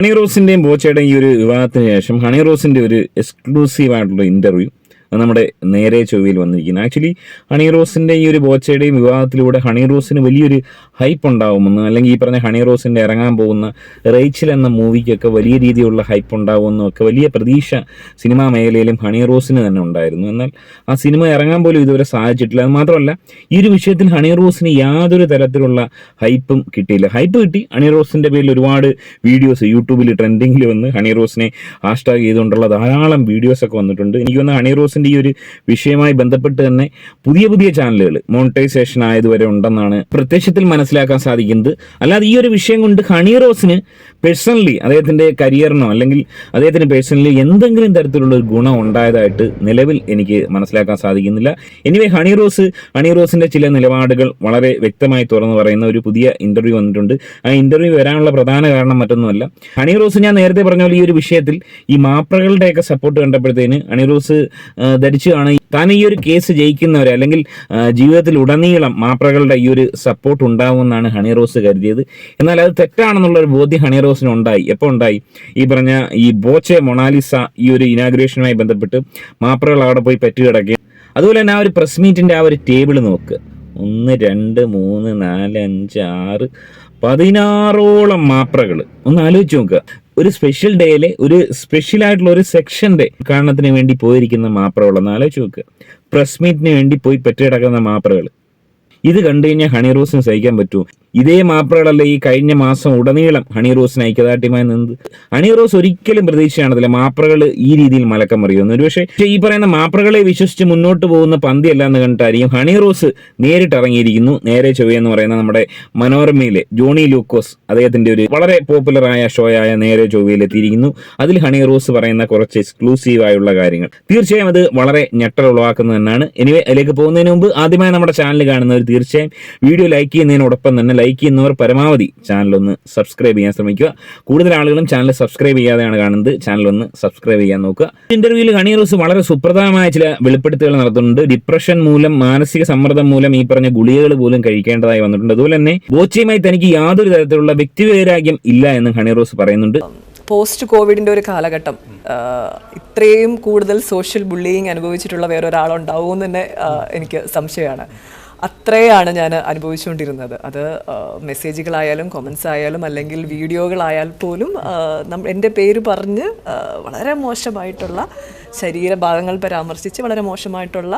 Honey റോസിന്റെയും ബോച്ചയുടെയും ഈ ഒരു വിവാഹത്തിന് ശേഷം ഹണി റോസിന്റെ ഒരു എക്സ്ക്ലൂസീവ് ആയിട്ടുള്ള ഇന്റർവ്യൂ നമ്മുടെ നേരെ ചൊവ്വയിൽ വന്നിരിക്കുന്നത് ആക്ച്വലി ഹണി റോസിന്റെ ഈ ഒരു ബോച്ചയുടെയും വിവാഹത്തിലൂടെ ഹണി റോസിന് വലിയൊരു ഹൈപ്പ് ഉണ്ടാവുമെന്ന് അല്ലെങ്കിൽ ഈ പറഞ്ഞ ഹണി റോസിന്റെ ഇറങ്ങാൻ പോകുന്ന റേച്ചിൽ എന്ന മൂവിക്കൊക്കെ വലിയ രീതിയിലുള്ള ഹൈപ്പ് ഉണ്ടാവുമെന്നും ഒക്കെ വലിയ പ്രതീക്ഷ സിനിമാ മേഖലയിലും ഹണി റോസിന് തന്നെ ഉണ്ടായിരുന്നു. എന്നാൽ ആ സിനിമ ഇറങ്ങാൻ പോലും ഇതുവരെ സാധിച്ചിട്ടില്ല. അത് മാത്രമല്ല ഈ ഒരു വിഷയത്തിൽ ഹണി റോസിന് യാതൊരു തരത്തിലുള്ള ഹൈപ്പും കിട്ടിയില്ല. ഹൈപ്പ് കിട്ടി. ഹണി റോസിന്റെ പേരിൽ ഒരുപാട് വീഡിയോസ് യൂട്യൂബിൽ ട്രെൻഡിങ്ങിൽ വന്ന് ഹണി റോസിനെ ഹാഷ്ടാഗ് ചെയ്തുകൊണ്ടുള്ള ധാരാളം വീഡിയോസ് ഒക്കെ വന്നിട്ടുണ്ട്. എനിക്ക് തോന്നുന്നു ഹണി റോസിന്റെ ഈ ഒരു വിഷയമായി ബന്ധപ്പെട്ട് തന്നെ പുതിയ പുതിയ ചാനലുകൾ മോണിറ്റൈസേഷൻ ആയതുവരെ ഉണ്ടെന്നാണ് പ്രത്യക്ഷത്തിൽ മനസ്സിലാക്കാൻ സാധിക്കുന്നത്. അല്ലാതെ ഈ ഒരു വിഷയം കൊണ്ട് ഹണി റോസിന് പേഴ്സണലി അദ്ദേഹത്തിന്റെ കരിയറിനോ അല്ലെങ്കിൽ അദ്ദേഹത്തിന് പേഴ്സണലി എന്തെങ്കിലും തരത്തിലുള്ള ഒരു ഗുണം ഉണ്ടായതായിട്ട് നിലവിൽ എനിക്ക് മനസ്സിലാക്കാൻ സാധിക്കുന്നില്ല. എനിവേ ഹണി റോസ് ഹണി റോസിന്റെ ചില നിലപാടുകൾ വളരെ വ്യക്തമായി തുറന്നു പറയുന്ന ഒരു പുതിയ ഇന്റർവ്യൂ വന്നിട്ടുണ്ട്. ആ ഇന്റർവ്യൂ വരാനുള്ള പ്രധാന കാരണം മറ്റൊന്നുമല്ല. ഹണി റോസ് ഞാൻ നേരത്തെ പറഞ്ഞ പോലെ ഈ ഒരു വിഷയത്തിൽ ഈ മാപ്രകളുടെയൊക്കെ സപ്പോർട്ട് കണ്ടപ്പോഴത്തേന് ഹണി റോസ് ആ, ധരിച്ചു കാണും താൻ ഈ ഒരു കേസ് ജയിക്കുന്നവരെ അല്ലെങ്കിൽ ജീവിതത്തിൽ ഉടനീളം മാപ്രകളുടെ ഈ ഒരു സപ്പോർട്ട് ഉണ്ടാവുമെന്നാണ് ഹണി റോസ് കരുതിയത്. എന്നാൽ അത് തെറ്റാണെന്നുള്ള ഒരു ബോധ്യം ഹണി റോസിന് ഉണ്ടായി. എപ്പോൾ ഉണ്ടായി? ഈ പറഞ്ഞ ഈ ബോച്ചെ മൊണാലിസ ഈ ഒരു ഇനാഗ്രേഷനുമായി ബന്ധപ്പെട്ട് മാപ്രകൾ അവിടെ പോയി പറ്റി കിടക്കുകയും അതുപോലെ തന്നെ ആ ഒരു പ്രസ് മീറ്റിന്റെ ആ ഒരു ടേബിൾ നോക്ക്. ഒന്ന് രണ്ട് മൂന്ന് നാല് അഞ്ച് ആറ് പതിനാറോളം മാപ്രകൾ. ഒന്ന് ആലോചിച്ച് നോക്കുക ഒരു സ്പെഷ്യൽ ഡേയിലെ ഒരു സ്പെഷ്യൽ ആയിട്ടുള്ള ഒരു സെക്ഷന്റെ കാരണത്തിന് വേണ്ടി പോയിരിക്കുന്ന മാപ്രകൾ. ഒന്ന് ആലോചിച്ച് നോക്കുക പ്രസ് മീറ്റിന് വേണ്ടി പോയി പെറ്റിടക്കുന്ന മാപ്രകൾ. ഇത് കണ്ടു കഴിഞ്ഞാൽ ഹണി റോസിന് സഹിക്കാൻ പറ്റുമോ ഇതേ മാപ്പിളകളല്ല ഈ കഴിഞ്ഞ മാസം ഉടനീളം ഹണി റോസിന് ഐക്യദാർഢ്യമായി നിന്നത്. ഹണി റോസ് ഒരിക്കലും പ്രതീക്ഷയാണതില്ല മാപ്രകൾ ഈ രീതിയിൽ മലക്കം മറിയുന്നു ഒരുപക്ഷെ പക്ഷേ ഈ പറയുന്ന മാപ്രകളെ വിശ്വസിച്ച് മുന്നോട്ട് പോകുന്ന പന്തിയല്ല എന്ന് കണ്ടിട്ടായിരിക്കും ഹണി റോസ് നേരിട്ട് ഇറങ്ങിയിരിക്കുന്നു. നേരെ ചൊവ്വ എന്ന് പറയുന്ന നമ്മുടെ മനോരമയിലെ ജോണി ലൂക്കോസ് അദ്ദേഹത്തിന്റെ ഒരു വളരെ പോപ്പുലറായ ഷോയായ നേരെ ചൊവ്വയിൽ എത്തിയിരിക്കുന്നു അതിൽ ഹണി റോസ് പറയുന്ന കുറച്ച് എക്സ്ക്ലൂസീവ് ആയുള്ള കാര്യങ്ങൾ. തീർച്ചയായും അത് വളരെ ഞെട്ടൽ ഉളവാക്കുന്നത് തന്നെയാണ് എനിവേ അതിലേക്ക് പോകുന്നതിന് മുമ്പ് ആദ്യമായി നമ്മുടെ ചാനൽ കാണുന്നവർ തീർച്ചയായും വീഡിയോ ലൈക്ക് ചെയ്യുന്നതിനോടൊപ്പം തന്നെ ലൈക്ക് ചെയ്യുന്നവർ പരമാവധി ചാനൽ ഒന്ന് സബ്സ്ക്രൈബ് ചെയ്യാൻ ശ്രമിക്കുക. കൂടുതൽ ആളുകളും ചാനൽ സബ്സ്ക്രൈബ് ചെയ്യാതെയാണ് കാണുന്നത്. ചാനൽ ഒന്ന് സബ്സ്ക്രൈബ് ചെയ്യാൻ നോക്കുക. ഇന്റർവ്യൂവിൽ കണി റോസ് വളരെ സുപ്രധാനമായ ചില വെളിപ്പെടുത്തുകൾ നടത്തുന്നുണ്ട്. ഡിപ്രഷൻ മൂലം മാനസിക സമ്മർദ്ദം മൂലം ഈ പറഞ്ഞ ഗുളികകൾ പോലും കഴിക്കേണ്ടതായി വന്നിട്ടുണ്ട്. അതുപോലെ തന്നെ ബോച്ചയുമായി തനിക്ക് യാതൊരു തരത്തിലുള്ള വ്യക്തിവൈരാഗ്യം ഇല്ല എന്ന് ഹണി റോസ് പറയുന്നുണ്ട്. പോസ്റ്റ് കോവിഡിന്റെ ഒരു കാലഘട്ടം ഇത്രയും കൂടുതൽ സോഷ്യൽ ബുള്ളിയിങ് അനുഭവിച്ചിട്ടുള്ള വേറെ ഒരാളുണ്ടാവുമെന്ന് തന്നെ എനിക്ക് സംശയമാണ്. അത്രയാണ് ഞാൻ അനുഭവിച്ചുകൊണ്ടിരുന്നത്. അത് മെസ്സേജുകളായാലും കൊമൻസ് ആയാലും അല്ലെങ്കിൽ വീഡിയോകളായാൽ പോലും എന്റെ പേര് പറഞ്ഞ് വളരെ മോശമായിട്ടുള്ള ശരീരഭാഗങ്ങൾ പരാമർശിച്ച് വളരെ മോശമായിട്ടുള്ള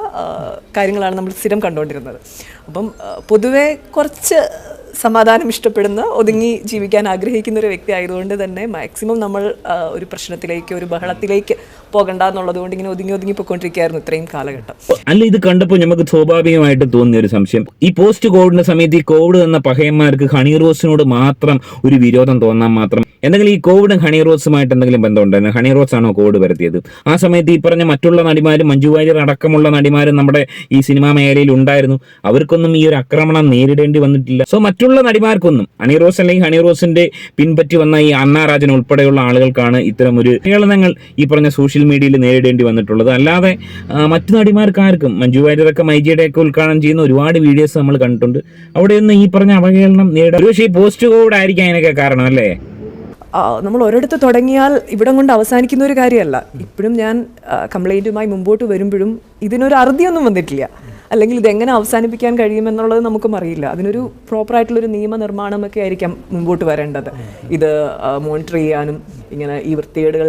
കാര്യങ്ങളാണ് നമ്മൾ സ്ഥിരം കണ്ടുകൊണ്ടിരുന്നത്. അപ്പം പൊതുവേ കുറച്ച് സമാധാനം ഇഷ്ടപ്പെടുന്ന ഒതുങ്ങി ജീവിക്കാൻ ആഗ്രഹിക്കുന്ന ഒരു വ്യക്തി ആയതുകൊണ്ട് തന്നെ മാക്സിമം നമ്മൾ ഒരു പ്രശ്നത്തിലേക്ക് ഒരു ബഹളത്തിലേക്ക് പോകണ്ട എന്നുള്ളത് കൊണ്ട് ഇങ്ങനെ ഒതുങ്ങി ഒതുങ്ങി പോയിക്കൊണ്ടിരിക്കുകയായിരുന്നു ഇത്രയും കാലഘട്ടം. അല്ല ഇത് കണ്ടപ്പോൾ നമുക്ക് സ്വാഭാവികമായിട്ട് തോന്നിയ ഒരു സംശയം. ഈ പോസ്റ്റ് കോവിഡിന്റെ സമയത്ത് ഈ കോവിഡ് എന്ന പഹയന്മാർക്ക് ഹണി റോസിനോട് മാത്രം ഒരു വിരോധം തോന്നാൻ മാത്രം എന്തെങ്കിലും ഈ കോവിഡും ഹണി റോസുമായിട്ട് എന്തെങ്കിലും ബന്ധമുണ്ടായിരുന്നു? ഹണി റോസ് ആണോ കോവിഡ് വരുത്തിയത്? ആ സമയത്ത് ഈ പറഞ്ഞ മറ്റുള്ള നടിമാരും മഞ്ജു വാര്യർ അടക്കമുള്ള നടിമാരും നമ്മുടെ ഈ സിനിമാ മേഖലയിൽ ഉണ്ടായിരുന്നു. അവർക്കൊന്നും ഈ ഒരു ആക്രമണം നേരിടേണ്ടി വന്നിട്ടില്ല. സോ മറ്റുള്ള നടിമാർക്കൊന്നും ഹണി റോസ് അല്ലെങ്കിൽ ഹണി റോസിന്റെ പിൻപറ്റി വന്ന ഈ അന്നാരാജൻ ഉൾപ്പെടെയുള്ള ആളുകൾക്കാണ് ഇത്തരം ഒരു കേളനങ്ങൾ ഈ പറഞ്ഞ സോഷ്യൽ മീഡിയയിൽ നേരിടേണ്ടി വന്നിട്ടുള്ളത്. അല്ലാതെ മറ്റു നടിമാർക്കാർക്കും മഞ്ജു വാര്യരൊക്കെ മൈജിയുടെ ഒക്കെ ഉദ്ഘാടനം ചെയ്യുന്ന ഒരുപാട് വീഡിയോസ് നമ്മൾ കണ്ടിട്ടുണ്ട്. അവിടെ നിന്ന് ഈ പറഞ്ഞ അവഹേളനം നേരിടാൻ ഒരുപക്ഷെ ഈ പോസ്റ്റ് കോവിഡ് ആയിരിക്കും അതിനൊക്കെ കാരണം അല്ലേ? നമ്മൾ ഒരിടത്ത് തുടങ്ങിയാൽ ഇവിടം കൊണ്ട് അവസാനിക്കുന്ന ഒരു കാര്യമല്ല. ഇപ്പോഴും ഞാൻ കംപ്ലൈന്റുമായി മുമ്പോട്ട് വരുമ്പോഴും ഇതിനൊരു അറുതിയൊന്നും വന്നിട്ടില്ല. അല്ലെങ്കിൽ ഇതെങ്ങനെ അവസാനിപ്പിക്കാൻ കഴിയുമെന്നുള്ളത് നമുക്കും അറിയില്ല. അതിനൊരു പ്രോപ്പറായിട്ടുള്ളൊരു നിയമനിർമ്മാണമൊക്കെ ആയിരിക്കാം മുമ്പോട്ട് വരേണ്ടത്. ഇത് മോണിറ്റർ ചെയ്യാനും ഇങ്ങനെ ഈ വൃത്തികേടുകൾ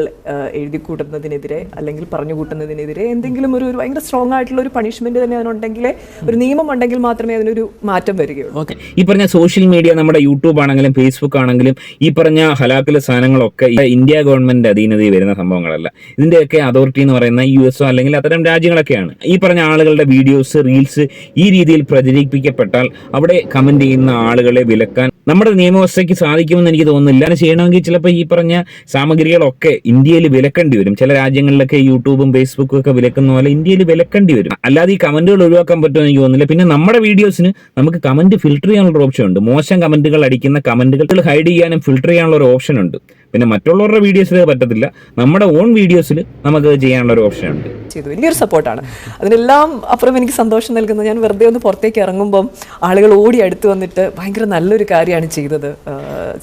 എഴുതി കൂട്ടുന്നതിനെതിരെ അല്ലെങ്കിൽ പറഞ്ഞു കൂട്ടുന്നതിനെതിരെ എന്തെങ്കിലും ഒരു ഭയങ്കര സ്ട്രോങ് ആയിട്ടുള്ള ഒരു പണിഷ്മെന്റ് തന്നെ അതിനുണ്ടെങ്കിൽ ഒരു നിയമം ഉണ്ടെങ്കിൽ മാത്രമേ അതിനൊരു മാറ്റം വരികയുള്ളൂ. ഓക്കെ ഈ പറഞ്ഞ സോഷ്യൽ മീഡിയ നമ്മുടെ യൂട്യൂബ് ആണെങ്കിലും ഫേസ്ബുക്ക് ആണെങ്കിലും ഈ പറഞ്ഞ ഹലാക്കിലെ സാധനങ്ങളൊക്കെ ഇന്ത്യ ഗവൺമെന്റ് അധീനതയിൽ വരുന്ന സംഭവങ്ങളല്ല. ഇതിന്റെയൊക്കെ അതോറിറ്റി എന്ന് പറയുന്ന യു എസോ അല്ലെങ്കിൽ അത്തരം രാജ്യങ്ങളൊക്കെയാണ്. ഈ പറഞ്ഞ ആളുകളുടെ വീഡിയോസ് റീൽസ് ഈ രീതിയിൽ പ്രചരിപ്പിക്കപ്പെട്ടാൽ അവിടെ കമന്റ് ചെയ്യുന്ന ആളുകളെ വിലക്കാൻ നമ്മുടെ നിയമവ്യവസ്ഥയ്ക്ക് സാധിക്കുമെന്ന് എനിക്ക് തോന്നുന്നില്ല. അങ്ങനെ ചെയ്യണമെങ്കിൽ ചിലപ്പോൾ ഈ പറഞ്ഞ സാമഗ്രികളൊക്കെ ഇന്ത്യയിൽ വിലക്കേണ്ടി വരും. ചില രാജ്യങ്ങളിലൊക്കെ യൂട്യൂബും ഫേസ്ബുക്കും ഒക്കെ വിലക്കുന്ന പോലെ ഇന്ത്യയിൽ വിലക്കേണ്ടി വരും. അല്ലാതെ ഈ കമന്റുകൾ ഒഴിവാക്കാൻ പറ്റുമെന്ന് എനിക്ക് തോന്നുന്നില്ല. പിന്നെ നമ്മുടെ വീഡിയോസിന് നമുക്ക് കമന്റ് ഫിൽട്ടർ ചെയ്യാനുള്ള ഓപ്ഷൻ ഉണ്ട്. മോശം കമന്റുകൾ അടിക്കുന്ന കമന്റുകൾ ഹൈഡ് ചെയ്യാനും ഫിൽട്ടർ ചെയ്യാനുള്ള ഒരു ഓപ്ഷൻ ഉണ്ട്. പിന്നെ മറ്റുള്ളവരുടെ വീഡിയോസിൽ പറ്റത്തില്ല. നമ്മുടെ ഓൺ വീഡിയോസിൽ നമുക്ക് ചെയ്യാനുള്ള ഒരു ഓപ്ഷൻ ഉണ്ട്. ചെയ്തു. വലിയൊരു സപ്പോർട്ടാണ് അതിനെല്ലാം അപ്പുറം എനിക്ക് സന്തോഷം നൽകുന്നത് ഞാൻ വെറുതെ ഒന്ന് പുറത്തേക്ക് ഇറങ്ങുമ്പം ആളുകൾ ഓടി അടുത്ത് വന്നിട്ട് ഭയങ്കര നല്ലൊരു കാര്യമാണ് ചെയ്തത്.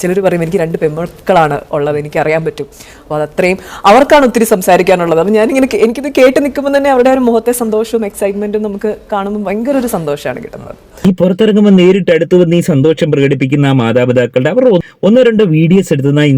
ചിലർ പറയും എനിക്ക് രണ്ട് പെൺമക്കളാണ് ഉള്ളത് എനിക്ക് അറിയാൻ പറ്റും. അപ്പോൾ അത് അത്രയും അവർക്കാണ് ഒത്തിരി സംസാരിക്കാനുള്ളത്. അപ്പം ഞാനിങ്ങനെ എനിക്കിത് കേട്ട് നിൽക്കുമ്പോൾ തന്നെ അവരുടെ ഒരു മുഖത്തെ സന്തോഷവും എക്സൈറ്റ്മെന്റും നമുക്ക് കാണുമ്പോൾ ഭയങ്കര ഒരു സന്തോഷമാണ് കിട്ടുന്നത്. ഈ പുറത്തിറങ്ങുമ്പോൾ നേരിട്ട് അടുത്ത് വന്ന് ഈ സന്തോഷം പ്രകടിപ്പിക്കുന്ന ആ മാതാപിതാക്കളുടെ അവർ ഒന്നോ രണ്ടോ വീഡിയോസ് എടുത്തുന്ന ആ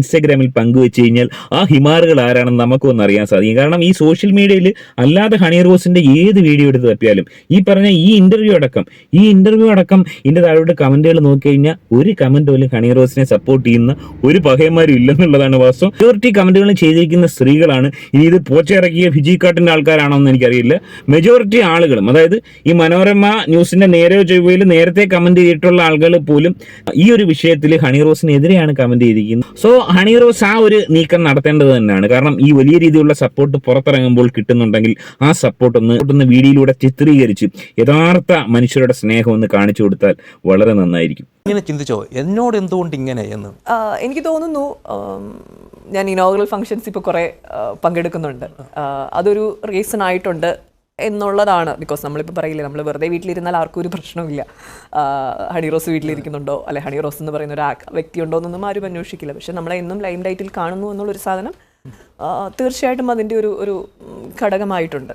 ഇൻസ്റ്റാഗ്രാമിൽ പങ്കുവെച്ച് കഴിഞ്ഞാൽ ആ ഹിമാറുകൾ ആരാണെന്ന് നമുക്കൊന്ന് അറിയാൻ സാധിക്കും. കാരണം ഈ സോഷ്യൽ മീഡിയയിൽ അല്ലാതെ ഹണി റോസിന്റെ ഏത് വീഡിയോ എടുത്ത് തപ്പിയാലും ഈ പറഞ്ഞ ഈ ഇന്റർവ്യൂ അടക്കം ഈ ഇന്റർവ്യൂ അടക്കം ഇതിന്റെ താഴോട്ട് കമന്റുകൾ നോക്കി കഴിഞ്ഞാൽ ഒരു കമന്റ് പോലും ഹണി റോസിനെ സപ്പോർട്ട് ചെയ്യുന്ന ഒരു പകയന്മാരും ഇല്ലെന്നുള്ളതാണ് വാസ്തവം. മെജോറിറ്റി കമന്റുകൾ ചെയ്തിരിക്കുന്ന സ്ത്രീകളാണ്. ഇനി ഇത് പോച്ചിറക്കിയ ഫിജി കാട്ടിന്റെ ആൾക്കാരാണോ എന്ന് എനിക്കറിയില്ല. മെജോറിറ്റി ആളുകളും അതായത് ഈ മനോരമ ന്യൂസിന്റെ നേരെ ചൊവ്വയിൽ നേരത്തെ കമന്റ് ചെയ്തിട്ടുള്ള ആളുകൾ പോലും ഈ ഒരു വിഷയത്തിൽ ഹണി റോസിനെതിരെയാണ് കമന്റ് ചെയ്തിരിക്കുന്നത്. സോ ഹണി റോസ് ആ ഒരു നീക്കം നടത്തേണ്ടത് തന്നെയാണ്. കാരണം ഈ വലിയ രീതിയിലുള്ള സപ്പോർട്ട് പുറത്തിറങ്ങുമ്പോൾ കിട്ടുന്നുണ്ടെങ്കിൽ ആ സപ്പോർട്ട് ഒന്ന് ഒന്ന് വീഡിയോയിലൂടെ ചിത്രീകരിച്ച് യഥാർത്ഥ മനുഷ്യരുടെ സ്നേഹം ഒന്ന് കാണിച്ചു കൊടുത്താൽ വളരെ നന്നായിരിക്കും. ഇങ്ങനെ ചിന്തിച്ചോ? എന്നോട് എന്തുകൊണ്ട് ഇങ്ങനെ എന്ന്? എനിക്ക് തോന്നുന്നു ഞാൻ ഇനോഗ്രൽ ഫങ്ഷൻസ് ഇപ്പോൾ കുറേ പങ്കെടുക്കുന്നുണ്ട്. അതൊരു റീസൺ ആയിട്ടുണ്ട്. എന്നുള്ളതാണ്. ബിക്കോസ് നമ്മളിപ്പോൾ പറയില്ലേ നമ്മൾ വെറുതെ വീട്ടിലിരുന്നാൽ ആർക്കും ഒരു പ്രശ്നമില്ല ഹണി റോസ് വീട്ടിലിരിക്കുന്നുണ്ടോ? അല്ലെ ഹണി റോസ് എന്ന് പറയുന്ന ഒരു വ്യക്തി ഉണ്ടോ എന്നൊന്നും ആരും അന്വേഷിക്കില്ല. പക്ഷെ നമ്മളെ എന്നും ലൈം ലൈറ്റിൽ കാണുന്നു എന്നുള്ളൊരു സാധനം തീർച്ചയായിട്ടും അതിന്റെ ഒരു ഒരു ഘടകമായിട്ടുണ്ട്.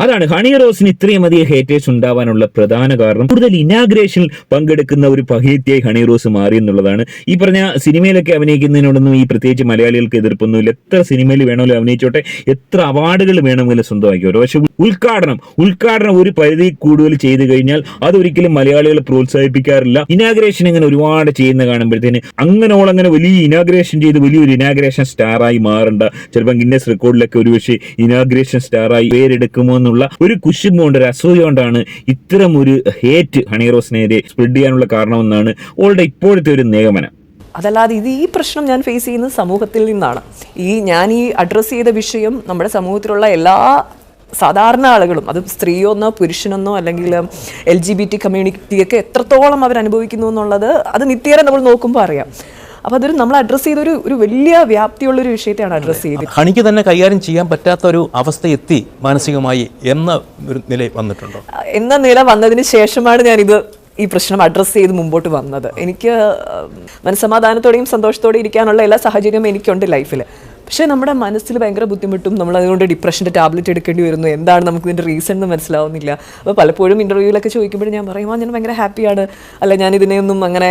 അതാണ് ഹണി റോസിന് ഇത്രയും അധികം ഹേറ്റേഴ്സ് ഉണ്ടാവാനുള്ള പ്രധാന കാരണം. കൂടുതൽ ഇനാഗ്രേഷനിൽ പങ്കെടുക്കുന്ന ഒരു പഹേറ്റിയായി ഹണി റോസ് മാറി എന്നുള്ളതാണ്. ഈ പറഞ്ഞ സിനിമയിലൊക്കെ അഭിനയിക്കുന്നതിനോടൊന്നും ഈ പ്രത്യേകിച്ച് മലയാളികൾക്ക് എതിർപ്പൊന്നുമില്ല. എത്ര സിനിമയിൽ വേണമെങ്കിലും അഭിനയിച്ചോട്ടെ എത്ര അവാർഡുകൾ വേണമെങ്കിലും സ്വന്തമാക്കിയോട്ടെ പക്ഷെ ഉദ്ഘാടനം. ഉദ്ഘാടനം ഒരു പരിധി കൂടുതൽ ചെയ്തു കഴിഞ്ഞാൽ അതൊരിക്കലും മലയാളികൾ പ്രോത്സാഹിപ്പിക്കാറില്ല. ഇനാഗ്രേഷൻ ഇങ്ങനെ ഒരുപാട് ചെയ്യുന്ന കാണുമ്പോഴത്തേന് അങ്ങനെ വലിയ ഇനാഗ്രേഷൻ ചെയ്ത് വലിയൊരു ഇനാഗ്രേഷൻ സ്റ്റാറായി മാറണ്ട. ചിലപ്പോൾ ഗിന്നസ് റെക്കോർഡിലൊക്കെ ഒരു ഒരുപക്ഷെ ഇനാഗ്രേഷൻ സ്റ്റാറായി പേരെടുക്കുമോ എന്നുള്ള ഒരു കുശുമ്പ് കൊണ്ട് ഒരു അസൂയ കൊണ്ടാണ് ഇത്തരം ഒരു ഹേറ്റ് ഹണി റോസിനെതിരെ സ്പ്രെഡ് ചെയ്യാനുള്ള കാരണമെന്നാണ് ഓളുടെ ഇപ്പോഴത്തെ ഒരു നിഗമനം. അതല്ലാതെ ഇത് ഈ പ്രശ്നം ഞാൻ ഫേസ് ചെയ്യുന്നത് സമൂഹത്തിൽ നിന്നാണ്. ഈ ഞാൻ ഈ അഡ്രസ്സ് ചെയ്ത വിഷയം നമ്മുടെ സമൂഹത്തിലുള്ള എല്ലാ സാധാരണ ആളുകളും അത് സ്ത്രീയൊന്നോ പുരുഷനെന്നോ അല്ലെങ്കിൽ എൽ ജി ബി ടി കമ്മ്യൂണിറ്റിയൊക്കെ എത്രത്തോളം അവർ അനുഭവിക്കുന്നു എന്നുള്ളത് അത് നിത്യേന നമ്മൾ നോക്കുമ്പോൾ അറിയാം. അപ്പോൾ അതൊരു നമ്മൾ അഡ്രസ്സ് ചെയ്ത ഒരു ഒരു വലിയ വ്യാപ്തിയുള്ളൊരു വിഷയത്തെയാണ് അഡ്രസ്സ് ചെയ്തത്. ഹണിക്ക് തന്നെ കൈകാര്യം ചെയ്യാൻ പറ്റാത്ത ഒരു അവസ്ഥ എത്തി മാനസികമായി എന്ന ഒരു നില വന്നിട്ടുണ്ടോ? എന്ന നില വന്നതിന് ശേഷമാണ് ഞാനിത് ഈ പ്രശ്നം അഡ്രസ്സ് ചെയ്ത് മുമ്പോട്ട് വന്നത്. എനിക്ക് മനസ്സമാധാനത്തോടെയും സന്തോഷത്തോടെയും ഇരിക്കാനുള്ള എല്ലാ സാഹചര്യവും എനിക്കുണ്ട് ലൈഫിൽ പക്ഷേ നമ്മുടെ മനസ്സിൽ ഭയങ്കര ബുദ്ധിമുട്ടും നമ്മൾ അതുകൊണ്ട് ഡിപ്രഷന്റെ ടാബ്ലറ്റ് എടുക്കേണ്ടി വരുന്നു. എന്താണ് നമുക്ക് ഇതിന്റെ റീസൺ എന്ന് മനസ്സിലാവുന്നില്ല. അപ്പോൾ പലപ്പോഴും ഇന്റർവ്യൂവിലൊക്കെ ചോദിക്കുമ്പോൾ ഞാൻ പറയും "ആ, ഞാൻ ഭയങ്കര ഹാപ്പിയാണ് അല്ല ഞാൻ ഇതിനെയൊന്നും അങ്ങനെ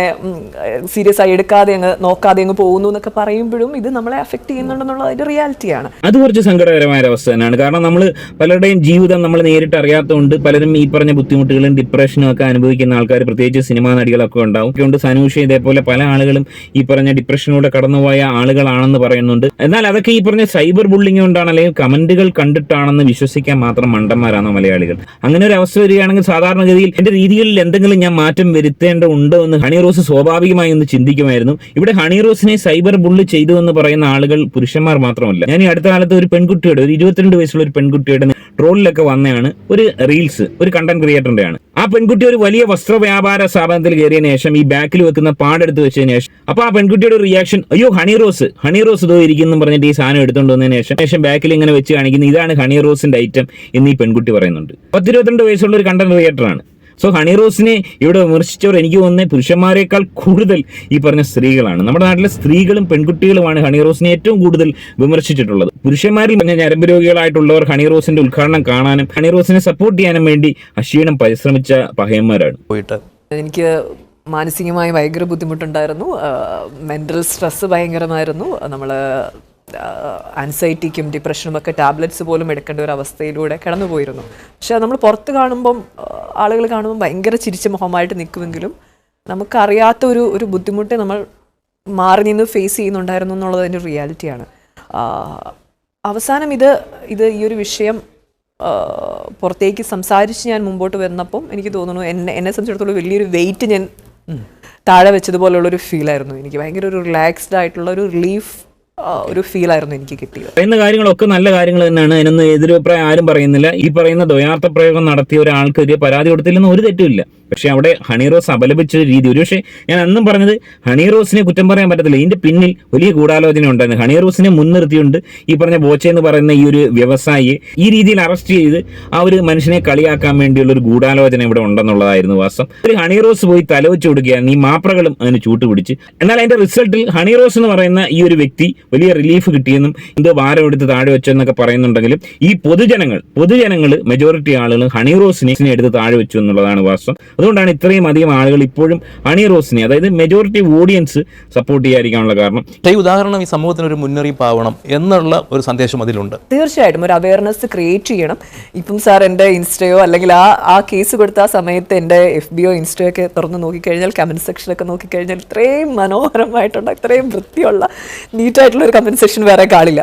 സീരിയസ് ആയി എടുക്കാതെ അങ്ങ് നോക്കാതെ അങ്ങ് പോകുന്നു എന്നൊക്കെ പറയുമ്പോഴും ഇത് നമ്മളെ അഫക്റ്റ് ചെയ്യുന്നുണ്ടെന്നുള്ള അതിന്റെ റിയാലിറ്റിയാണ് അത് കുറച്ച് സങ്കടകരമായ അവസ്ഥ തന്നെയാണ്. കാരണം നമ്മൾ പലരുടെയും ജീവിതം നമ്മൾ നേരിട്ട് അറിയാത്തതുകൊണ്ട് പലരും ഈ പറഞ്ഞ ബുദ്ധിമുട്ടുകളും ഡിപ്രഷനും ഒക്കെ അനുഭവിക്കുന്ന ആൾക്കാർ പ്രത്യേകിച്ച് സിനിമാ നടികളൊക്കെ ഉണ്ടാവും. അതുകൊണ്ട് സനൂഷ ഇതേപോലെ പല ആളുകളും ഈ പറഞ്ഞ ഡിപ്രഷനിലൂടെ കടന്നുപോയ ആളുകളാണെന്ന് പറയുന്നുണ്ട്. എന്നാൽ അതൊക്കെ ഈ പറഞ്ഞ സൈബർ ബുള്ളിങ് കൊണ്ടാണ് അല്ലെങ്കിൽ കമന്റുകൾ കണ്ടിട്ടാണെന്ന് വിശ്വസിക്കാൻ മാത്രം മണ്ടന്മാരാണ് മലയാളികൾ? അങ്ങനെ ഒരു അവസ്ഥ വരികയാണെങ്കിൽ സാധാരണഗതിയിൽ എന്റെ രീതികളിൽ എന്തെങ്കിലും ഞാൻ മാറ്റം വരുത്തേണ്ട ഉണ്ടോ എന്ന് ഹണി റോസ് സ്വാഭാവികമായി ഒന്ന് ചിന്തിക്കുമായിരുന്നു. ഇവിടെ ഹണി റോസിനെ സൈബർ ബുള്ളി ചെയ്തു എന്ന് പറയുന്ന ആളുകൾ പുരുഷന്മാർ മാത്രമല്ല. ഞാൻ ഈ അടുത്ത കാലത്ത് ഒരു പെൺകുട്ടിയുടെ ഒരു ഇരുപത്തിരണ്ട് വയസ്സുള്ള ഒരു പെൺകുട്ടിയുടെ ട്രോളിലൊക്കെ വന്നതാണ് ഒരു റീൽസ് ഒരു കണ്ടന്റ് ക്രിയേറ്ററിന്റെ ആണ് ആ പെൺകുട്ടി ഒരു വലിയ വസ്ത്ര വ്യാപാര സ്ഥാപനത്തിൽ കയറിയതിനു ശേഷം ഈ ബാക്കിൽ വെക്കുന്ന പാടെടുത്ത് വെച്ചതിന് ശേഷം അപ്പൊ ആ പെൺകുട്ടിയുടെ ഒരു റിയാക്ഷൻ അയ്യോ ഹണി റോസ് ഹണി റോസ് ഇതോ ഇരിക്കുന്നു പറഞ്ഞിട്ട് ഈ സാധനം എടുത്തുകൊണ്ട് വന്നതിന് ശേഷം ശേഷം ബാക്കിൽ ഇങ്ങനെ വെച്ച് കാണിക്കുന്നു. ഇതാണ് ഹണി റോസിന്റെ ഐറ്റം എന്ന് ഈ പെൺകുട്ടി പറയുന്നുണ്ട്. പത്തിരുപത്തിരണ്ട് വയസ്സുള്ള ഒരു കണ്ടന്റ് ക്രിയേറ്റർ ആണ്. സോ ഹണി റോസിനെ ഇവിടെ വിമർശിച്ചവർ എനിക്ക് തോന്നുന്നത് പുരുഷന്മാരെക്കാൾ കൂടുതൽ ഈ പറഞ്ഞ സ്ത്രീകളാണ്. നമ്മുടെ നാട്ടിലെ സ്ത്രീകളും പെൺകുട്ടികളുമാണ് ഹണി റോസിനെ ഏറ്റവും കൂടുതൽ വിമർശിച്ചിട്ടുള്ളത്. പുരുഷന്മാരിൽ പറഞ്ഞ ഞരമ്പ് രോഗികളായിട്ടുള്ളവർ ഹണി റോസിന്റെ ഉദ്ഘാടനം കാണാനും ഹണി റോസിനെ സപ്പോർട്ട് ചെയ്യാനും വേണ്ടി അക്ഷീണം പരിശ്രമിച്ച പഹയന്മാരാണ്. പോയിട്ട്. എനിക്ക് മാനസികമായി ഭയങ്കര ബുദ്ധിമുട്ടുണ്ടായിരുന്നു. മെന്റൽ സ്ട്രെസ്സ് ഭയങ്കരമായിരുന്നു. നമ്മൾ ആൻസൈറ്റിക്കും ഡിപ്രഷനും ഒക്കെ ടാബ്ലറ്റ്സ് പോലും എടുക്കേണ്ട ഒരു അവസ്ഥയിലൂടെ കടന്നു പോയിരുന്നു പക്ഷേ നമ്മൾ പുറത്ത് കാണുമ്പം ആളുകൾ കാണുമ്പം ഭയങ്കര ചിരിച്ച മുഖമായിട്ട് നിൽക്കുമെങ്കിലും നമുക്കറിയാത്ത ഒരു ഒരു ബുദ്ധിമുട്ട് നമ്മൾ മാറി നിന്ന് ഫേസ് ചെയ്യുന്നുണ്ടായിരുന്നു എന്നുള്ളത് അതിന്റെ റിയാലിറ്റിയാണ് അവസാനം ഇത് ഇത് ഈ ഒരു വിഷയം പുറത്തേക്ക് സംസാരിച്ച് ഞാൻ മുമ്പോട്ട് വന്നപ്പം എനിക്ക് തോന്നുന്നു എന്നെ എന്നെ സംബന്ധിച്ചിടത്തോളം വലിയൊരു വെയിറ്റ് ഞാൻ താഴെ വെച്ചതുപോലുള്ളൊരു ഫീലായിരുന്നു എനിക്ക് ഭയങ്കര ഒരു റിലാക്സ്ഡ് ആയിട്ടുള്ള ഒരു റിലീഫ് ഒരു ഫീൽ ആയിരുന്നു എനിക്ക് കിട്ടിയത്. പറയുന്ന കാര്യങ്ങളൊക്കെ നല്ല കാര്യങ്ങൾ തന്നെയാണ്. അതിനൊന്നും എതിരഭിപ്രായം ആരും പറയുന്നില്ല. ഈ പറയുന്ന ദ്വയാർത്ഥ പ്രയോഗം നടത്തിയ ഒരാൾക്കെതിരെ പരാതി കൊടുത്തില്ലെന്ന് ഒരു തെറ്റുമില്ല. പക്ഷെ അവിടെ ഹണി റോസ് അപലപിച്ച രീതി. ഒരുപക്ഷെ ഞാൻ അന്നും പറഞ്ഞത് ഹണി റോസിനെ കുറ്റം പറയാൻ പറ്റത്തില്ല. ഇതിന്റെ പിന്നിൽ വലിയ ഗൂഢാലോചന ഉണ്ടായിരുന്നു. ഹണി റോസിനെ മുൻനിർത്തിയുണ്ട് ഈ പറഞ്ഞ ബോച്ച എന്ന് പറയുന്ന ഈ ഒരു വ്യവസായിയെ ഈ രീതിയിൽ അറസ്റ്റ് ചെയ്ത് ആ ഒരു മനുഷ്യനെ കളിയാക്കാൻ വേണ്ടിയുള്ള ഒരു ഗൂഢാലോചന ഇവിടെ ഉണ്ടെന്നുള്ളതായിരുന്നു വാസം ഒരു ഹണി റോസ് പോയി തലവെച്ച് കൊടുക്കുകയാണ് ഈ മാപ്രകളും അതിന് ചൂട്ടുപിടിച്ച് എന്നാൽ അതിന്റെ റിസൾട്ടിൽ ഹണി റോസ് എന്ന് പറയുന്ന ഈ ഒരു വ്യക്തി വലിയ റിലീഫ് കിട്ടിയെന്നും എന്തോ ഭാരം എടുത്ത് താഴെ വെച്ചെന്നൊക്കെ പറയുന്നുണ്ടെങ്കിലും ഈ പൊതുജനങ്ങൾ പൊതുജനങ്ങൾ മെജോറിറ്റി ആളുകൾ ഹണി റോസിനെ എടുത്ത് താഴെ വെച്ചു എന്നുള്ളതാണ് വാസ്തവം. അതുകൊണ്ടാണ് ഇത്രയും അധികം ആളുകൾ ഇപ്പോഴും ഹണിറോസിനെ അതായത് മെജോറിറ്റി ഓഡിയൻസ് സപ്പോർട്ട് ചെയ്യാതിരിക്കാനുള്ള കാരണം. ഈ ഉദാഹരണം ഈ സമൂഹത്തിന് ഒരു മുന്നറിയിപ്പ് ആവണം എന്നുള്ള ഒരു സന്ദേശം അതിലുണ്ട്. തീർച്ചയായിട്ടും ഒരു അവയർനെസ് ക്രിയേറ്റ് ചെയ്യണം. ഇപ്പം സാർ എന്റെ ഇൻസ്റ്റയോ അല്ലെങ്കിൽ ആ ആ കേസ് കൊടുത്ത ആ സമയത്ത് എന്റെ എഫ് ബിയോ ഇൻസ്റ്റയോ ഒക്കെ തുറന്ന് നോക്കിക്കഴിഞ്ഞാൽ കമന്റ് സെക്ഷനൊക്കെ നോക്കിക്കഴിഞ്ഞാൽ ഇത്രയും മനോഹരമായിട്ടുള്ള ഇത്രയും വൃത്തിയുള്ള നീറ്റായിട്ടുള്ള ഒരു കമന്റ് സെക്ഷൻ വേറെ കാണില്ല.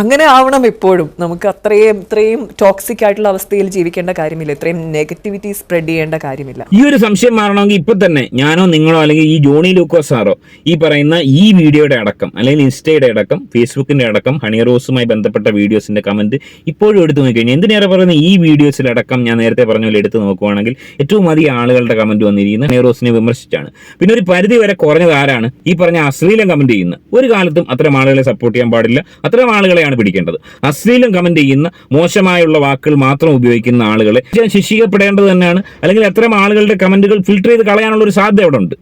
അങ്ങനെ ആവണം എപ്പോഴും നമുക്ക് അത്രയും ഇത്രയും ടോക്സിക് ആയിട്ടുള്ള അവസ്ഥയിൽ ജീവിക്കേണ്ട കാര്യമില്ല. ഇത്രയും നെഗറ്റിവിറ്റി സ്പ്രെഡ് ചെയ്യേണ്ട കാര്യമില്ല. ഈ ഒരു സംശയം മാറണമെങ്കിൽ ഇപ്പൊ തന്നെ ഞാനോ നിങ്ങളോ അല്ലെങ്കിൽ ഈ ജോണി ലൂക്കോ സാറോ ഈ പറയുന്ന ഈ വീഡിയോയുടെ അടക്കം അല്ലെങ്കിൽ ഇൻസ്റ്റയുടെ അടക്കം ഫേസ്ബുക്കിന്റെ അടക്കം ഹണിറോസുമായി ബന്ധപ്പെട്ട വീഡിയോസിന്റെ കമന്റ് ഇപ്പോഴും എടുത്തു നോക്കിക്കഴിഞ്ഞാൽ എന്തിനേറെ പറയുന്ന ഈ വീഡിയോസിലടക്കം ഞാൻ നേരത്തെ പറഞ്ഞ പോലെ എടുത്തു നോക്കുവാണെങ്കിൽ ഏറ്റവും അധികം ആളുകളുടെ കമന്റ് വന്നിരിക്കുന്നത് ഹണിറോസിനെ വിമർശിച്ചാണ്. പിന്നെ ഒരു പരിധി വരെ കുറഞ്ഞത് ആരാണ്? ഈ പറഞ്ഞ അശ്ലീലം കമന്റ് ചെയ്യുന്ന. ഒരു കാലത്തും അത്തരം ആളുകളെ സപ്പോർട്ട് ചെയ്യാൻ പാടില്ല. അത്തരം ആളുകളെയാണ് പിടിക്കേണ്ടത്. അശ്ലീലം കമന്റ് ചെയ്യുന്ന മോശമായുള്ള വാക്കുകൾ മാത്രം ഉപയോഗിക്കുന്ന ആളുകളെ ശിക്ഷിക്കപ്പെടേണ്ടത് തന്നെയാണ്. അല്ലെങ്കിൽ അത്തരം ആളുകളുടെ കമന്റുകൾ ഫിൽട്ടർ ചെയ്ത് കളയാനുള്ള ഒരു സാധ്യത അവിടെ ഉണ്ട്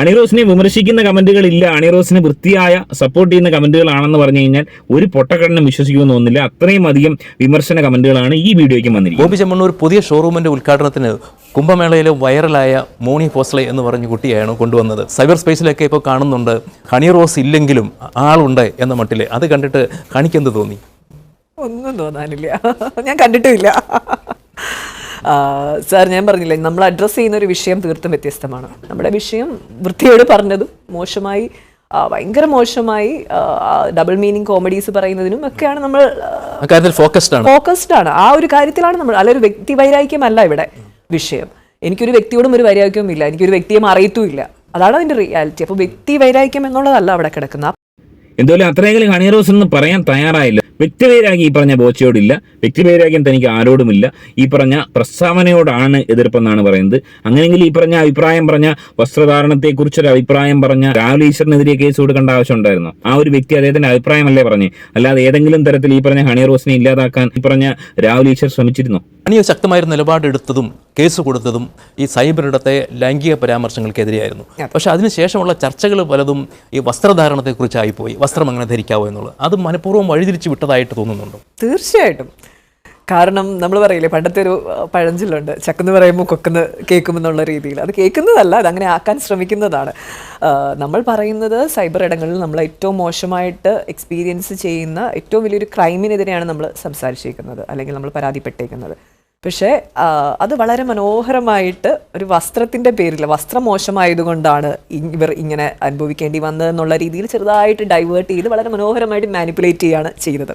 അണിറോസിനെ വിമർശിക്കുന്ന കമന്റുകൾ ഇല്ല അണിറോസിന് വൃത്തിയായ സപ്പോർട്ട് ചെയ്യുന്ന കമന്റുകളാണെന്ന് പറഞ്ഞു കഴിഞ്ഞാൽ ഒരു പൊട്ടക്കടനും വിശ്വസിക്കുമെന്ന് തോന്നുന്നില്ല. അത്രയും അധികം വിമർശന കമന്റുകളാണ് ഈ വീഡിയോയ്ക്ക് വന്നിരിക്കുന്നത്. ഗോപി ചെമ്മണ്ണൂർ പുതിയ ഷോറൂമിന്റെ ഉദ്ഘാടനത്തിന് കുംഭമേളയിലെ വൈറലായ മോണി ഫോസ്ലെ എന്ന് പറഞ്ഞ കുട്ടിയാണ് കൊണ്ടുവന്നത്. സൈബർ സ്പേസിലൊക്കെ ഇപ്പോൾ കാണുന്നുണ്ട്. ഹണി റോസ് ഇല്ലെങ്കിലും ആളുണ്ട് എന്ന മട്ടിൽ അത് കണ്ടിട്ട് കാണിക്കെന്ത് തോന്നി? ഒന്നും തോന്നാനില്ല. ഞാൻ കണ്ടിട്ടുമില്ല. ആ, സാർ ഞാൻ പറഞ്ഞില്ലേ നമ്മൾ അഡ്രസ്സ് ചെയ്യുന്ന ഒരു വിഷയം തീർത്തും വ്യത്യസ്തമാണ്. നമ്മുടെ വിഷയം വൃത്തിയോട് പറഞ്ഞതും മോശമായി ഭയങ്കര മോശമായി ഡബിൾ മീനിങ് കോമഡീസ് പറയുന്നതിനും ഒക്കെയാണ് നമ്മൾ ഫോക്കസ്ഡ് ആണ്. ഫോക്കസ്ഡ് ആണ്. ആ ഒരു കാര്യത്തിലാണ് നമ്മൾ അല്ല ഒരു വ്യക്തി വൈരാഗ്യമല്ല ഇവിടെ വിഷയം. എനിക്കൊരു വ്യക്തിയോടും ഒരു വൈരാഗ്യവും ഇല്ല എനിക്കൊരു വ്യക്തിയും അറിയത്തുമില്ല അതാണ് അതിന്റെ റിയാലിറ്റി അപ്പോൾ വ്യക്തി വൈരാഗ്യം എന്നുള്ളതല്ല അവിടെ കിടക്കുന്ന എന്തായാലും അത്രയെങ്കിലും ഹണി റോസ് എന്ന് പറയാൻ തയ്യാറായില്ല. വ്യക്തിവൈരാഗ്യം ഈ പറഞ്ഞ ബോച്ചയോടില്ല. വ്യക്തിവൈരാഗ്യം തനിക്ക് ആരോടുമില്ല. ഈ പറഞ്ഞ പ്രസ്താവനയോടാണ് എതിർപ്പെന്നാണ് പറയുന്നത്. അങ്ങനെയെങ്കിൽ ഈ പറഞ്ഞ അഭിപ്രായം പറഞ്ഞ വസ്ത്രധാരണത്തെക്കുറിച്ചൊരു അഭിപ്രായം പറഞ്ഞ രാഹുൽ ഈശ്വറിനെതിരെ കേസ് കൊടുക്കേണ്ട ആവശ്യം ഉണ്ടായിരുന്നു ആ ഒരു വ്യക്തി അദ്ദേഹത്തിന്റെ അഭിപ്രായമല്ലേ പറഞ്ഞേ? അല്ലാതെ ഏതെങ്കിലും തരത്തിൽ ഈ പറഞ്ഞ ഹണി റോസിനെ ഇല്ലാതാക്കാൻ ഈ പറഞ്ഞ രാഹുൽ ഈശ്വർ ശ്രമിച്ചിരുന്നോ? അനിയ ശക്തമായ നിലപാടെടുത്തതും കേസ് കൊടുത്തതും ഈ സൈബറിടത്തെ ലൈംഗിക പരാമർശങ്ങൾക്കെതിരെയായിരുന്നു. പക്ഷേ അതിനുശേഷമുള്ള ചർച്ചകൾ പലതും ഈ വസ്ത്രധാരണത്തെക്കുറിച്ചായി പോയി. വസ്ത്രം അങ്ങനെ ധരിക്കാവോ എന്നുള്ളത്. അത് മനഃപൂർവം വഴിതിരിച്ച് വിട്ടതായിട്ട് തോന്നുന്നുണ്ടോ? തീർച്ചയായിട്ടും. കാരണം നമ്മൾ പറയില്ലേ പണ്ടത്തെ ഒരു പഴഞ്ചിലുണ്ട് ചക്കെന്ന് പറയുമ്പോൾ കൊക്കെന്ന് കേൾക്കുമെന്നുള്ള രീതിയിൽ. അത് കേൾക്കുന്നതല്ല അത് അങ്ങനെ ആക്കാൻ ശ്രമിക്കുന്നതാണ്. നമ്മൾ പറയുന്നത് സൈബർ ഇടങ്ങളിൽ നമ്മൾ ഏറ്റവും മോശമായിട്ട് എക്സ്പീരിയൻസ് ചെയ്യുന്ന ഏറ്റവും വലിയൊരു ക്രൈമിനെതിരെയാണ് നമ്മൾ സംസാരിച്ചേക്കുന്നത് അല്ലെങ്കിൽ നമ്മൾ പരാതിപ്പെട്ടേക്കുന്നത് പക്ഷേ അത് വളരെ മനോഹരമായിട്ട് ഒരു വസ്ത്രത്തിന്റെ പേരിൽ വസ്ത്രം മോശമായതുകൊണ്ടാണ് ഇവർ ഇങ്ങനെ അനുഭവിക്കേണ്ടി വന്നതെന്നുള്ള രീതിയിൽ ചെറുതായിട്ട് ഡൈവേർട്ട് ചെയ്ത് വളരെ മനോഹരമായിട്ട് മാനിപ്പുലേറ്റ് ചെയ്യുകയാണ് ചെയ്തത്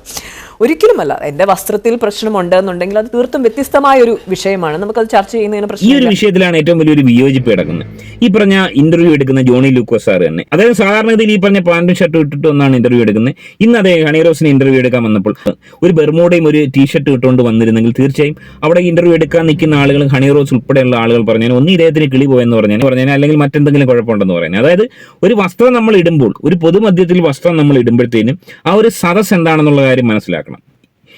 ഒരിക്കലുമല്ല എന്റെ വസ്ത്രത്തിൽ പ്രശ്നമുണ്ട് എന്നുണ്ടെങ്കിൽ അത് തീർത്തും വ്യത്യസ്തമായ ഒരു വിഷയമാണ്. നമുക്കത് ചർച്ച ചെയ്യുന്നതിന് പ്രശ്നം ഈ ഒരു വിഷയത്തിലാണ് ഏറ്റവും വലിയൊരു വിയോജിപ്പ് കിടക്കുന്നത്. ഈ പറഞ്ഞ ഇന്റർവ്യൂ എടുക്കുന്ന ജോണി ലൂക്കോസ് സാർ തന്നെ. അതായത് സാധാരണഗതിയിൽ ഈ പറഞ്ഞ പാന്റും ഷർട്ടും ഇട്ടിട്ട് ഒന്നാണ് ഇന്റർവ്യൂ എടുക്കുന്നത്. ഇന്ന് അതേ ഹണിറോസിന് ഇന്റർവ്യൂ എടുക്കാൻ വന്നപ്പോൾ ഒരു ബെർമോഡയും ഒരു ടീഷർട്ട് ഇട്ടുകൊണ്ട് വന്നിരുന്നെങ്കിൽ തീർച്ചയായും അവിടെ ഇന്റർവ്യൂ എടുക്കാൻ നിൽക്കുന്ന ആളുകൾ ഹണി റോസ് ഉൾപ്പെടെയുള്ള ആളുകൾ പറഞ്ഞാൽ ഒന്ന് ഇദ്ദേഹത്തിന് കിളി പോയെന്ന് പറഞ്ഞാൽ പറഞ്ഞാൽ അല്ലെങ്കിൽ മറ്റെന്തെങ്കിലും കുഴപ്പമുണ്ടെന്ന് പറയുന്നത് അതായത് ഒരു വസ്ത്രം നമ്മൾ ഇടുമ്പോൾ ഒരു പൊതുമധ്യത്തിൽ വസ്ത്രം നമ്മൾ ഇടുമ്പോഴത്തേനും ആ ഒരു സദസ് എന്താണെന്നുള്ള കാര്യം മനസ്സിലാക്കണം.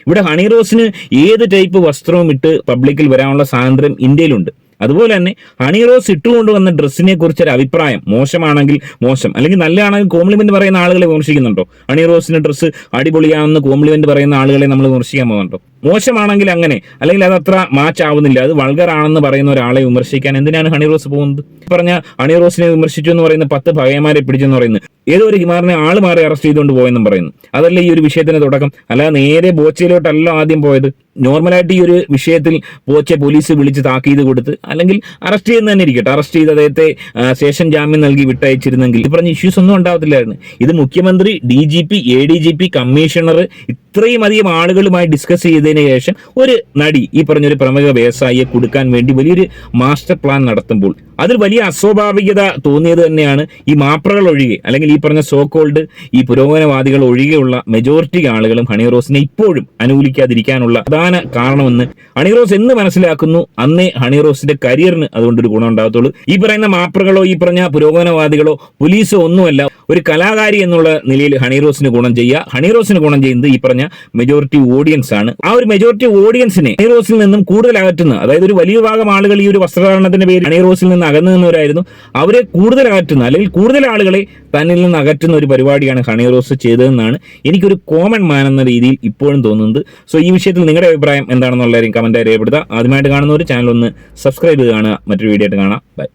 ഇവിടെ ഹണി റോസിന് ഏത് ടൈപ്പ് വസ്ത്രവും ഇട്ട് പബ്ലിക്കിൽ വരാനുള്ള സ്വാതന്ത്ര്യം ഇന്ത്യയിലുണ്ട്. അതുപോലെ തന്നെ ഹണി റോസ് ഇട്ടുകൊണ്ട് വന്ന ഡ്രസ്സിനെ കുറിച്ച് ഒരു അഭിപ്രായം മോശമാണെങ്കിൽ മോശം അല്ലെങ്കിൽ നല്ലതാണെങ്കിൽ കോംപ്ലിമെന്റ് പറയുന്ന ആളുകളെ വിമർശിക്കുന്നുണ്ടോ? ഹണി റോസിന്റെ ഡ്രസ്സ് അടിപൊളിയാണെന്ന് കോംപ്ലിമെന്റ് പറയുന്ന ആളുകളെ നമ്മൾ വിമർശിക്കാൻ പോകുന്നുണ്ടോ? മോശമാണെങ്കിൽ അങ്ങനെ. അല്ലെങ്കിൽ അത് അത്ര മാച്ച് ആവുന്നില്ല. അത് വൾഗർ ആണെന്ന് പറയുന്ന ഒരാളെ വിമർശിക്കാൻ എന്തിനാണ് ഹണി റോസ് പോകുന്നത്? പറഞ്ഞ ഹണി റോസിനെ വിമർശിച്ചു എന്ന് പറയുന്ന പത്ത് ഭയമാരെ പിടിച്ചെന്ന് പറയുന്നത്. ഏതോ ഒരു ഹിമാറിനെ ആൾ മാറി അറസ്റ്റ് ചെയ്തുകൊണ്ട് പോയെന്നും പറയുന്നു. അതല്ല ഈ ഒരു വിഷയത്തിന്റെ തുടക്കം? അല്ലാതെ നേരെ ബോച്ചയിലോട്ടല്ല ആദ്യം പോയത്. നോർമലായിട്ട് ഈ ഒരു വിഷയത്തിൽ ബോച്ചെ പോലീസ് വിളിച്ച് താക്കീത് കൊടുത്ത് അല്ലെങ്കിൽ അറസ്റ്റ് ചെയ്യുന്ന തന്നെ ഇരിക്കട്ടെ. അറസ്റ്റ് ചെയ്ത് അദ്ദേഹത്തെ സ്റ്റേഷൻ ജാമ്യം നൽകി വിട്ടയച്ചിരുന്നെങ്കിൽ. ഈ പറഞ്ഞ ഇഷ്യൂസ് ഒന്നും ഉണ്ടാവത്തില്ലായിരുന്നു. ഇത് മുഖ്യമന്ത്രി D G P A D G P commissioner ഇത്രയും അധികം ആളുകളുമായി ഡിസ്കസ് ചെയ്തതിന് ശേഷം ഒരു നടി ഈ പറഞ്ഞൊരു പ്രമുഖ വ്യവസായിയെ കൊടുക്കാൻ വേണ്ടി വലിയൊരു മാസ്റ്റർ പ്ലാൻ നടത്തുമ്പോൾ അതിൽ വലിയ അസ്വാഭാവികത തോന്നിയത് തന്നെയാണ് ഈ മാപ്രകൾ ഒഴികെ അല്ലെങ്കിൽ ഈ പറഞ്ഞ കോൾഡ് ഈ പുരോഗമനവാദികൾ ഒഴികെയുള്ള മെജോറിറ്റി ആളുകളും ഹണി റോസിനെ ഇപ്പോഴും അനുകൂലിക്കാതിരിക്കാനുള്ള പ്രധാന കാരണമെന്ന് ഹണി റോസ് എന്ന് മനസ്സിലാക്കുന്നു. അന്നേ ഹണി റോസിന്റെ കരിയറിന് അതുകൊണ്ടൊരു ഗുണം ഉണ്ടാകത്തുള്ളൂ. ഈ പറയുന്ന മാപ്രകളോ ഈ പറഞ്ഞ പുരോഗമനവാദികളോ പോലീസോ ഒന്നുമല്ല ഒരു കലാകാരി എന്നുള്ള നിലയിൽ ഹണി റോസിന് ഗുണം ചെയ്യുക. ഹണി റോസിന് ഗുണം ചെയ്യുന്നത് ഈ പറഞ്ഞ മെജോറിറ്റി ഓഡിയൻസ് ആണ്. ആ ഒരു മെജോറിറ്റി ഓഡിയൻസിനെ ഹണി റോസിൽ നിന്നും കൂടുതൽ അകറ്റുന്ന അതായത് ഒരു വലിയ ഭാഗം ആളുകൾ ഈ ഒരു വസ്ത്രധാരണത്തിന്റെ പേര് ഹണി റോസിൽ നിന്ന് അകന്നു നിന്നവരായിരുന്നു. അവരെ കൂടുതൽ അകറ്റുന്ന അല്ലെങ്കിൽ കൂടുതൽ ആളുകളെ തന്നിൽ നിന്ന് അകറ്റുന്ന ഒരു പരിപാടിയാണ് ഹണി റോസ് ചെയ്തതെന്നാണ് എനിക്കൊരു കോമൺ മാൻ എന്ന രീതിയിൽ ഇപ്പോഴും തോന്നുന്നത്. സോ ഈ വിഷയത്തിൽ നിങ്ങളുടെ അഭിപ്രായം എന്താണെന്നുള്ള കാര്യം കമന്റ് രേഖപ്പെടുത്തുക. ആദ്യമായിട്ട് കാണുന്ന ഒരു ചാനൽ ഒന്ന് സബ്സ്ക്രൈബ് ചെയ്ത് കാണുക. മറ്റൊരു വീഡിയോ ആയിട്ട് കാണാം. ബൈ